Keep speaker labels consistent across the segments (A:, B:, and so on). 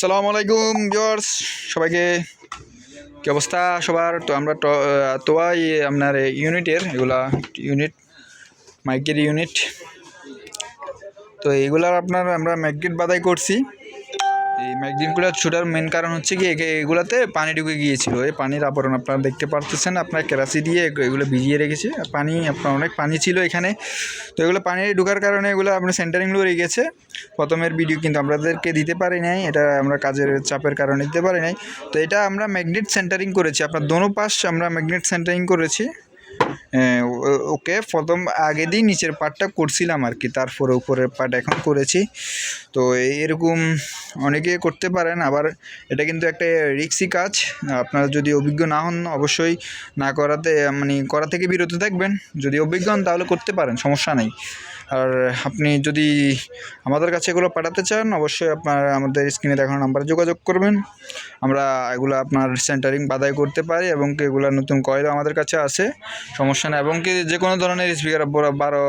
A: সালামু আলাইকুম বিয়ার্স সবাইকে কি অবস্থা সবার? তো আমরা তোয়াই আপনার ইউনিটের, এগুলা ইউনিট, মাইকের ইউনিট। তো এগুলার আপনার আমরা ম্যাগনেট বাদাই করছি। এই ম্যাগনেটগুলো ছোটার মেন কারণ হচ্ছে কি এগুলাতে পানি ঢুকে গিয়েছিল। এই পানির আবরণ আপনারা দেখতে পারতেছেন, আপনার কেরাসি দিয়ে এগুলো ভিজিয়ে রেখেছে। পানি, আপনার অনেক পানি ছিল এখানে। তো এগুলো পানি ঢুকার কারণে এগুলো আপনার সেন্টারিংগুলো রয়ে গেছে প্রথমের ভিডিও কিন্তু আমাদেরকে দিতে পারি নাই, এটা আমরা কাজের চাপের কারণে দিতে পারি নাই। তো এটা আমরা ম্যাগনেট সেন্টারিং করেছি, আপনার দোনো পাশ আমরা ম্যাগনেট সেন্টারিং করেছি। ওকে প্রথম আগে দিয়ে নিচের পার্টটা করছিলাম আর কি, তারপরে উপরের পার্ট এখন করেছি। তো এরকম অনেকে করতে পারেন, আবার এটা কিন্তু একটা রিক্সি কাজ। আপনারা যদি অভিজ্ঞ না হন, অবশ্যই না করাতে মানে করা থেকে বিরত থাকবেন। যদি অভিজ্ঞ হন, তাহলে করতে পারেন, সমস্যা নেই। আর আপনি যদি আমাদের কাছে এগুলো পাঠাতে চান, অবশ্যই আপনার আমাদের স্ক্রিনে দেখানো নাম্বারে যোগাযোগ করবেন। আমরা এগুলো আপনার সেন্টারিং বাদাই করতে পারি এবং কি এগুলো নতুন কয়েলও আমাদের কাছে আছে, সমস্যা নেই। এবং কি যে কোনো ধরনের স্পিকার বারো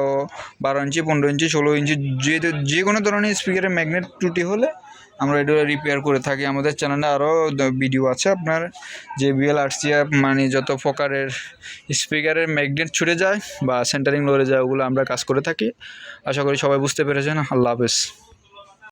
A: বারো ইঞ্চি, পনেরো ইঞ্চি, ষোলো ইঞ্চি যে যে কোনো ধরনের স্পিকারের ম্যাগনেট ত্রুটি হলে আমরা এগুলো রিপেয়ার করে থাকি। আমাদের চ্যানেলে আরও ভিডিও আছে আপনার, যে বিএল আরসিএফ মানে যত প্রকারের স্পিকারের ম্যাগনেট ছুটে যায় বা সেন্টারিং লড়ে যায়, ওগুলো আমরা কাজ করে থাকি। আশা করি সবাই বুঝতে পেরেছেন। আল্লাহ হাফেজ।